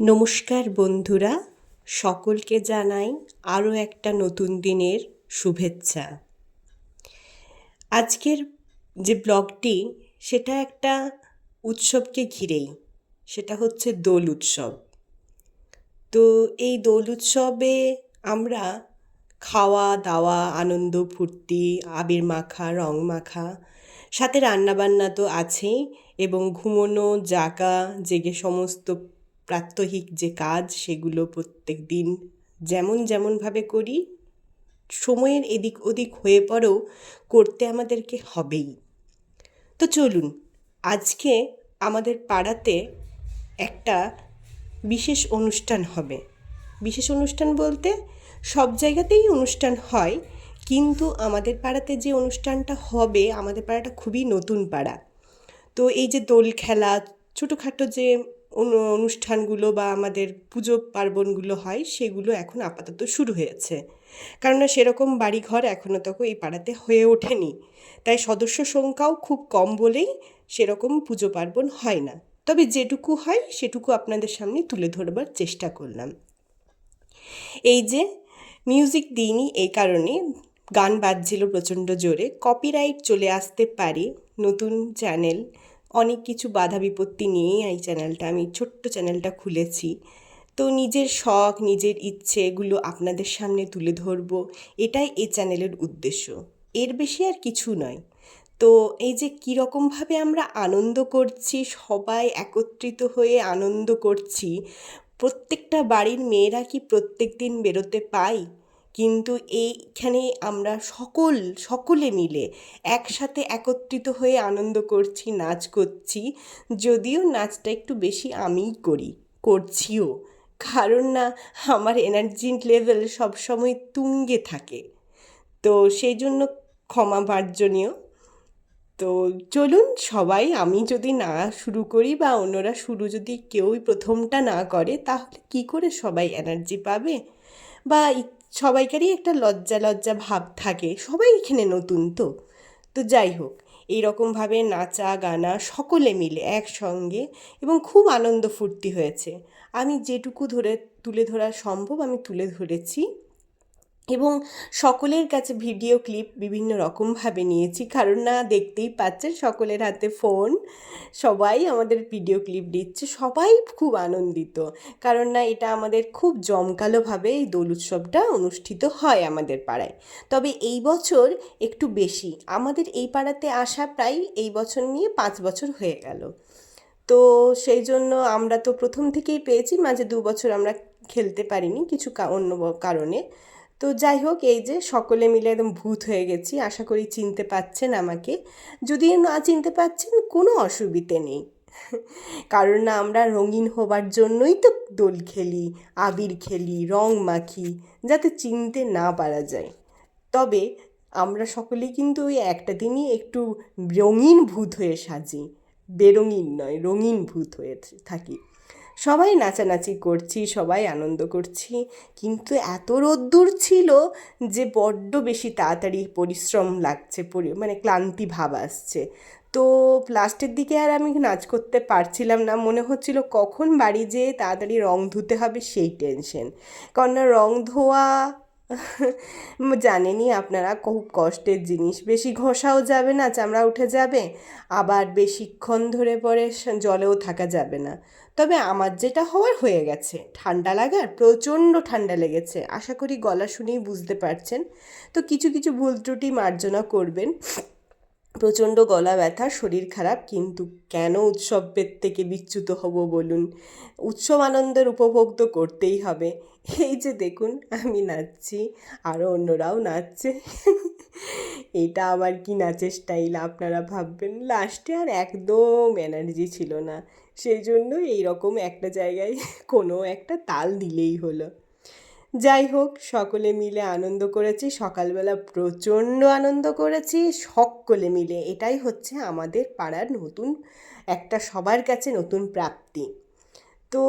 নমস্কার বন্ধুরা, সকলকে জানাই আরও একটা নতুন দিনের শুভেচ্ছা। আজকের যে ব্লগটি, সেটা একটা উৎসবকে ঘিরেই, সেটা হচ্ছে দোল উৎসব। তো এই দোল উৎসবে আমরা খাওয়া, দাওয়া, আনন্দ, ফুর্তি, আবির মাখা, রং মাখা, সাথে রান্নাবান্না তো আছেই, এবং ঘুমোনো, জাগা, জেগে সমস্ত প্রাত্যহিক যে কাজ, সেগুলো প্রত্যেক দিন যেমন যেমনভাবে করি, সময়ের এদিক ওদিক হয়ে পরেও করতে আমাদেরকে হবেই। তো চলুন, আজকে আমাদের পাড়াতে একটা বিশেষ অনুষ্ঠান হবে। বিশেষ অনুষ্ঠান বলতে সব জায়গাতেই অনুষ্ঠান হয়, কিন্তু আমাদের পাড়াতে যে অনুষ্ঠানটা হবে, আমাদের পাড়াটা খুবই নতুন পাড়া। তো এই যে দোল খেলা, ছোটোখাটো যে অনুষ্ঠানগুলো বা আমাদের পুজো পার্বণগুলো হয়, সেগুলো এখন আপাতত শুরু হয়েছে। কেননা সেরকম বাড়িঘর এখনও তখন এই পাড়াতে হয়ে ওঠেনি। তাই সদস্য সংখ্যাও খুব কম বলেই সেরকম পুজো পার্বণ হয় না। তবে যেটুকু হয়, সেটুকু আপনাদের সামনে তুলে ধরবার চেষ্টা করলাম। এই যে, মিউজিক দিইনি এই কারণে, গান বাজছিল প্রচণ্ড জোরে। কপিরাইট চলে আসতে পারে নতুন চ্যানেল। অনেক কিছু বাধা বিপত্তি নিয়েই এই চ্যানেলটা, আমি ছোট্ট চ্যানেলটা খুলেছি। তো নিজের শখ, নিজের ইচ্ছে এগুলো আপনাদের সামনে তুলে ধরবো। এটাই এই চ্যানেলের উদ্দেশ্য। এর বেশি আর কিছু নয়। তো এই যে কীরকমভাবে আমরা আনন্দ করছি, সবাই একত্রিত হয়ে আনন্দ করছি, প্রত্যেকটা বাড়ির মেয়েরা কি প্রত্যেক দিন বেরোতে পায়? কিন্তু এইখানে আমরা সকল, সকলে মিলে একসাথে একত্রিত হয়ে আনন্দ করছি, নাচ করছি। যদিও নাচটা একটু বেশি আমিই করি, করছিও। কারণ না, আমার এনার্জি লেভেল সবসময় তুঙ্গে থাকে। তো সেই জন্য ক্ষমা মার্জনীয় তো চলুন সবাই, আমি যদি না শুরু করি বা অন্যরা শুরু যদি কেউই প্রথমটা না করে, তাহলে কি করে সবাই এনার্জি পাবে? বা সবাইকারই একটা লজ্জা লজ্জা ভাব থাকে। সবাই এখানে নতুন তো। তো যাই হোক, এইরকমভাবে নাচা, গানা সকলে মিলে একসঙ্গে এবং খুব আনন্দ ফুর্তি হয়েছে। আমি যেটুকু ধরে, তুলে ধরা সম্ভব, আমি তুলে ধরেছি। এবং সকলের কাছে ভিডিও ক্লিপ বিভিন্ন রকমভাবে নিয়েছি। কারণ না, দেখতেই পাচ্ছেন সকলের হাতে ফোন। সবাই আমাদের ভিডিও ক্লিপ দিচ্ছে। সবাই খুব আনন্দিত। কারণ না, এটা আমাদের খুব জমকালোভাবে এই দোল উৎসবটা অনুষ্ঠিত হয় আমাদের পাড়ায়। তবে এই বছর একটু বেশি। আমাদের এই পাড়াতে আসা প্রায় এই বছর নিয়ে পাঁচ বছর হয়ে গেল। তো সেই জন্য আমরা তো প্রথম থেকেই পেয়েছি। মাঝে দু বছর আমরা খেলতে পারিনি কিছু অন্য কারণে। তো যাই হোক এই যে সকলে মিলে একদম ভূত হয়ে গেছি, আশা করি চিনতে পাচ্ছেন আমাকে। যদি না চিনতে পাচ্ছেন, কোনো অসুবিধে নেই। কারণ না, আমরা রঙিন হবার জন্যই তো দোল খেলি, আবির খেলি, রং মাখি, যাতে চিনতে না পারা যায়। তবে আমরা সকলেই কিন্তু ওই একটা দিনই একটু রঙিন ভূত হয়ে সাজি। বেরঙিন নয়, রঙিন ভূত হয়ে থাকি। সবাই নাচানাচি করছি, সবাই আনন্দ করছি। কিন্তু এত রোদ্দুর ছিল যে বড্ড বেশি তাড়াতাড়ি পরিশ্রম লাগছে মানে ক্লান্তি ভাব আসছে। তো লাস্টের দিকে আর আমি নাচ করতে পারছিলাম না। মনে হচ্ছিল কখন বাড়ি যেয়ে তাড়াতাড়ি রং ধুতে হবে সেই টেনশন। কারণ না, রং ধোয়া জানেনই আপনারা, খুব কষ্টের জিনিস। বেশি ঘষাও যাবে না, চামড়া উঠে যাবে। আবার বেশিক্ষণ ধরে পরে জলেও থাকা যাবে না। তবে আমার যেটা হওয়ার হয়ে গেছে। ঠান্ডা লাগার, প্রচণ্ড ঠান্ডা লেগেছে। আশা করি গলা শুনেই বুঝতে পারছেন। তো কিছু কিছু ভুল ত্রুটি মার্জনা করবেন। প্রচণ্ড গলা ব্যথা, শরীর খারাপ, কিন্তু কেন উৎসবের থেকে বিচ্যুত হব বলুন? উৎসব আনন্দের উপভোগ তো করতেই হবে। এই যে দেখুন, আমি নাচছি আরও অন্যরাও নাচছে। এটা আবার কি নাচের স্টাইল আপনারা ভাববেন? লাস্টে আর একদম এনার্জি ছিল না। সেই জন্য এইরকম একটা জায়গায় কোনো একটা তাল দিলেই হলো। যাই হোক, সকলে মিলে আনন্দ করেছি, সকালবেলা প্রচণ্ড আনন্দ করেছি, সকলে মিলে। এটাই হচ্ছে আমাদের পাড়ার নতুন, একটা সবার কাছে নতুন প্রাপ্তি। তো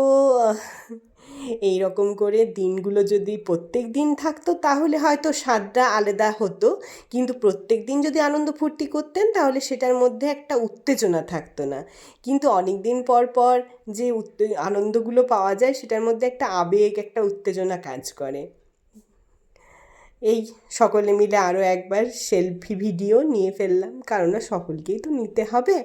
এই রকম করে দিনগুলো যদি প্রত্যেক দিন থাকতো, তাহলে হয়তো স্বাদটা আলাদা হতো। কিন্তু প্রত্যেক দিন যদি আনন্দ ফুর্তি করতেন, তাহলে সেটার মধ্যে একটা উত্তেজনা থাকতো না। কিন্তু অনেক দিন পর পর যে উত্তে, আনন্দগুলো পাওয়া যায়, সেটার মধ্যে একটা আবেগ, একটা উত্তেজনা কাজ করে। এই সকলে মিলে আরও একবার সেলফি ভিডিও নিয়ে ফেললাম। কারণ না, সকলকেই তো নিতে হবে।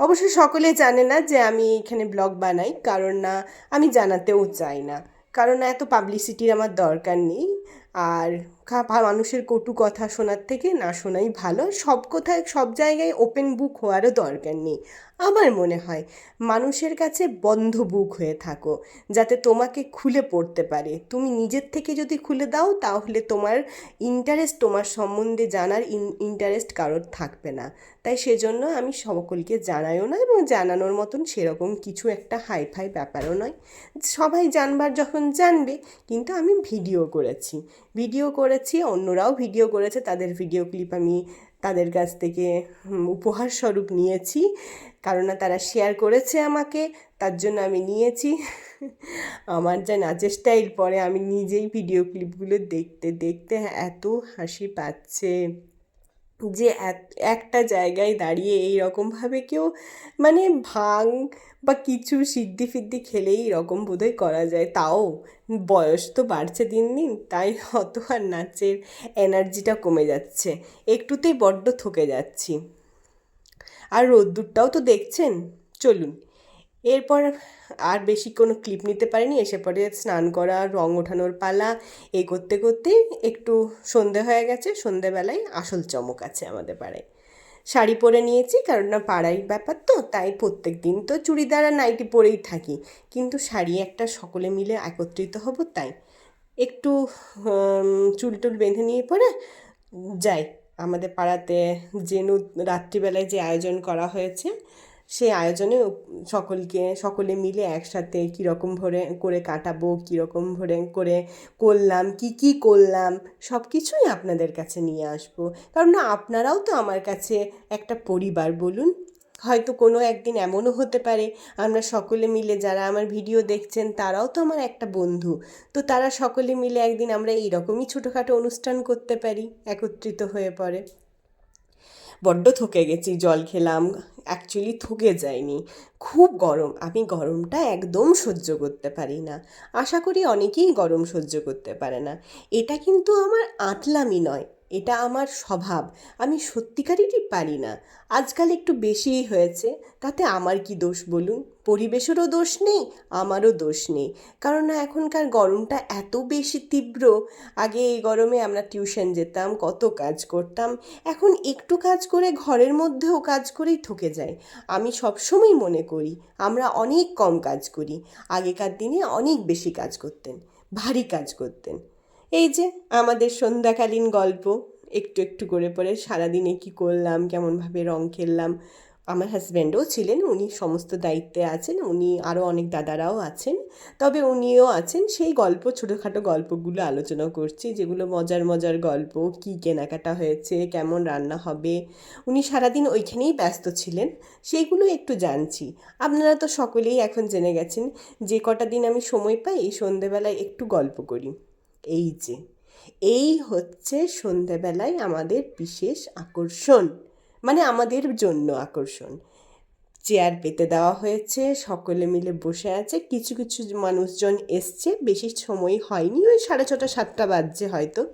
অবশ্য সকলে জানে না যে আমি এখানে ব্লগ বানাই, কারণ না, আমি জানাতেও চাই না। কারণ এত পাবলিসিটির আমার দরকার নেই। আর মানুষের কটু কথা শোনার থেকে না শোনাই ভালো। সব কোথায়, সব জায়গায় ওপেন বুক হওয়ারও দরকার নেই। আমার মনে হয় মানুষের কাছে বন্ধ বুক হয়ে থাকো, যাতে তোমাকে খুলে পড়তে পারে। তুমি নিজের থেকে যদি খুলে দাও, তাহলে তোমার ইন্টারেস্ট তোমার সম্বন্ধে জানার ইন্টারেস্ট কারোর থাকবে না। তাই সেজন্য আমি সকলকে জানাইও না এবং জানানোর মতন সেরকম কিছু একটা হাইফাই ব্যাপারও নয়। সবাই জানবার যখন জানবে, কিন্তু আমি ভিডিও করেছি। ভিডিও করেছি, অন্যরাও ভিডিও করেছে, তাদের ভিডিও ক্লিপ আমি তাদের কাছ থেকে উপহার স্বরূপ নিয়েছি। কারণ তারা শেয়ার করেছে আমাকে, তার জন্য আমি নিয়েছি। আমার যা নাচের স্টাইল পরে আমি নিজেই ভিডিও ক্লিপগুলো দেখতে দেখতে এত হাসি পাচ্ছে। যে এক- একটা জায়গায় দাঁড়িয়ে এই রকমভাবে কেউ মানে ভাং বা কিছু সিদ্ধি ফিদ্ধি খেলেই এরকম বোধহয় করা যায়। তাও বয়স তো বাড়ছে দিন দিন, তাই অত আর নাচের এনার্জিটা কমে যাচ্ছে। একটুতেই বড্ড থকে যাচ্ছি। আর রোদ্দুরটাও তো দেখছেন? চলুন এরপর আর বেশি কোনো ক্লিপ নিতে পারিনি। এসে পরে স্নান করা, রং ওঠানোর পালা এই করতে করতে একটু সন্ধে হয়ে গেছে। সন্ধেবেলায় আসল চমক আছে আমাদের পাড়ায়। শাড়ি পরে নিয়েছি, কারণ না পাড়াই ব্যাপার তো, তাই প্রত্যেক দিন তো চুড়িদার আর নাইটি পরেই থাকি। কিন্তু শাড়ি একটা সকলে মিলে একত্রিত হব তাই। একটু চুল টুল বেঁধে নিয়ে পরে যাই। আমাদের পাড়াতে যে রাত্রিবেলায় যে আয়োজন করা হয়েছে সেই আয়োজনে সকলকে, সকলে মিলে একসাথে কীরকম ভরে করে কাটাবো, কীরকম ভরে করে করলাম, কি কি করলাম সব কিছুই আপনাদের কাছে নিয়ে আসব। কারণ আপনারাও তো আমার কাছে একটা পরিবার বলুন। হয়তো কোনো একদিন এমনও হতে পারে, আমরা সকলে মিলে যারা আমার ভিডিও দেখছেন, তারাও তো আমার একটা বন্ধু। তো তারা সকলে মিলে একদিন আমরা এইরকমই ছোটোখাটো অনুষ্ঠান করতে পারি, একত্রিত হয়ে পড়ে। বড্ড থকে গেছি, জল খেলাম। অ্যাকচুয়ালি থকে যায়নি খুব গরম। আমি গরমটা একদম সহ্য করতে পারি না। আশা করি অনেকেই গরম সহ্য করতে পারে না। এটা কিন্তু আমার আঁতলামি নয়। এটা আমার স্বভাব। আমি সত্যিকারেরই পারি না। আজকাল একটু বেশিই হয়েছে। তাতে আমার কি দোষ বলুন? পরিবেশেরও দোষ নেই, আমারও দোষ নেই। কারণ না এখনকার গরমটা এত বেশি তীব্র। আগে এই গরমে আমরা টিউশন যেতাম, কত কাজ করতাম। এখন একটু কাজ করে ঘরের মধ্যেও কাজ করেই থকে যাই। আমি সবসময় মনে করি, আমরা অনেক কম কাজ করি। আগেকার দিনে অনেক বেশি কাজ করতেন, ভারী কাজ করতেন। এই যে আমাদের সন্ধ্যাকালীন গল্প, একটু একটু করে পরে সারাদিনে কী করলাম, কেমনভাবে রং খেললাম, আমার হাজব্যান্ডও ছিলেন, উনি সমস্ত দায়িত্বে আছেন, উনি আরও অনেক দাদারাও আছেন, তবে উনিও আছেন, সেই গল্প, ছোটোখাটো গল্পগুলো আলোচনা করছি, যেগুলো মজার মজার গল্প, কী কেনাকাটা হয়েছে, কেমন রান্না হবে, উনি সারাদিন ওইখানেই ব্যস্ত ছিলেন, সেইগুলো একটু জানছি। আপনারা তো সকলেই এখন জেনে গেছেন, যে কটা দিন আমি সময় পাই, এই সন্ধেবেলায় একটু গল্প করি। এই যে, এই হচ্ছে সন্ধেবেলায় আমাদের বিশেষ আকর্ষণ মানে আমাদের জন্য আকর্ষণ। চেয়ার পেতে দেওয়া হয়েছে, সকলে মিলে বসে আছে, কিছু কিছু মানুষজন এসছে, বেশি সময় হয়নি, ওই সাড়ে ছটা, সাতটা বাজছে হয়তো।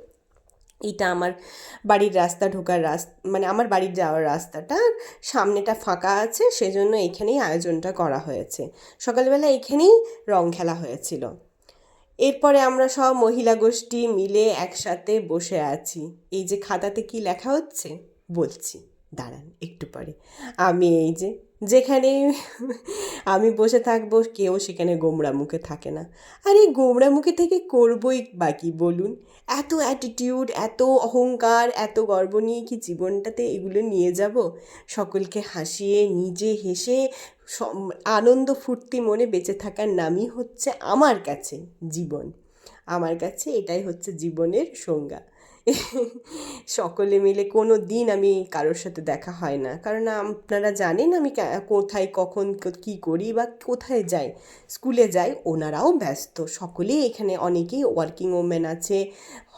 এটা আমার বাড়ির রাস্তা ঢোকার রাস্তা মানে আমার বাড়ির যাওয়ার রাস্তাটা সামনেটা ফাঁকা আছে, সেজন্য এখানেই আয়োজনটা করা হয়েছে। সকালবেলা এখানেই রং খেলা হয়েছিল। এরপরে আমরা সব মহিলা গোষ্ঠী মিলে একসাথে বসে আছি। এই যে খাতাতে কি লেখা হচ্ছে? বলছি। দাঁড়ান, একটু পরে। আমি এই যে যেখানে আমি বসে থাকব, কেউ সেখানে গোমড়া মুখে থাকে না। আর এই গোমড়া মুখে থেকে করবই বাকি বলুন? এত অ্যাটিটিউড এত অহংকার, এত গর্ব নিয়ে কি জীবনটাতে এগুলো নিয়ে যাব? সকলকে হাসিয়ে, নিজে হেসে আনন্দ ফুর্তি মনে বেঁচে থাকার নামই হচ্ছে আমার কাছে জীবন। আমার কাছে এটাই হচ্ছে জীবনের সংজ্ঞা। সকলে মিলে কোনো দিন আমি কারোর সাথে দেখা হয় না। কারণ আপনারা জানেন আমি কোথায়, কখন, ক- করি বা কোথায় যাই। স্কুলে যাই, ওনারাও ব্যস্ত। সকলেই এখানে অনেকেই ওয়ার্কিং ওমেন আছে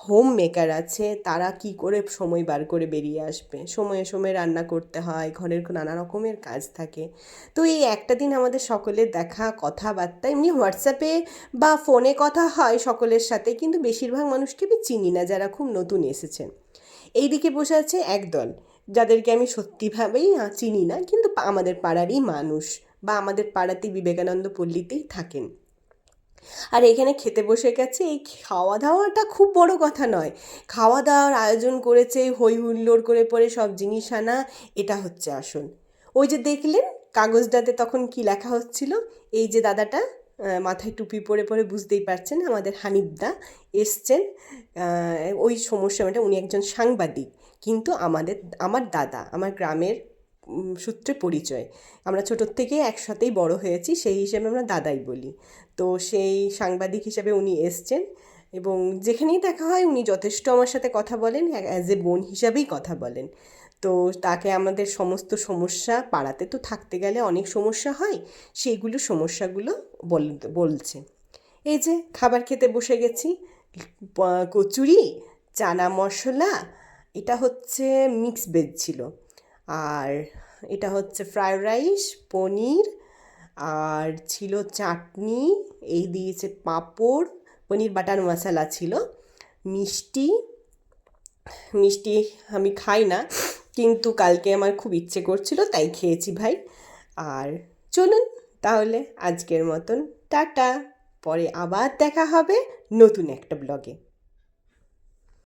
হোম মেকার আছে। তারা কি করে সময় বার করে বেরিয়ে আসবে? সময়ে সময়ে রান্না করতে হয়, ঘরের নানা রকমের কাজ থাকে। তো এই একটা দিন আমাদের সকলের দেখা, কথাবার্তা, এমনি হোয়াটসঅ্যাপে বা ফোনে কথা হয় সকলের সাথে। কিন্তু বেশিরভাগ মানুষকে আমি চিনি না। যারা খুব নতুন এসেছেন। এইদিকে বসে আছে একদল যাদেরকে আমি সত্যিভাবেই চিনি না, কিন্তু আমাদের পাড়ারই মানুষ বা আমাদের পাড়াতেই বিবেকানন্দ পল্লীতেই থাকেন। আর এখানে খেতে বসে গেছে, এই খাওয়া দাওয়াটা খুব বড় কথা নয়। খাওয়া দাওয়ার আয়োজন করেছে হই হুল্লোড় করে পরে সব জিনিস আনা, এটা হচ্ছে আসল। ওই যে দেখলেন, কাগজটাতে তখন কি লেখা হচ্ছিল? এই যে দাদাটা মাথায় টুপি পরে পরে বুঝতেই পারছেন, আমাদের হানিফদা এসছেন ওই সমস্যা মানে উনি একজন সাংবাদিক, কিন্তু আমাদের, আমার দাদা, আমার গ্রামের সূত্রে পরিচয়, আমরা ছোটোর থেকে একসাথেই বড় হয়েছি, সেই হিসেবে আমরা দাদাই বলি, তো সেই সাংবাদিক হিসেবে উনি এসছেন, এবং যেখানেই দেখা হয় উনি যথেষ্ট আমার সাথে কথা বলেন অ্যাজ এ বোন হিসাবেই কথা বলেন তো তাকে আমাদের সমস্ত সমস্যা পাড়াতে, তো থাকতে গেলে অনেক সমস্যা হয়, সেইগুলো সমস্যাগুলো বল, বলছে। এই যে খাবার খেতে বসে গেছি কচুরি, চানা মশলা, এটা হচ্ছে মিক্স ভেজ ছিল। আর এটা হচ্ছে ফ্রায়েড রাইস পনির, আর ছিল চাটনি, এই দিয়েছে পাঁপড়, পনির বাটার মশলা ছিল, মিষ্টি মিষ্টি আমি খাই না কিন্তু কালকে আমার খুব ইচ্ছে করছিল, তাই খেয়েছি ভাই। আর চলুন তাহলে আজকের মতন, টাটা। পরে আবার দেখা হবে নতুন একটা ব্লগে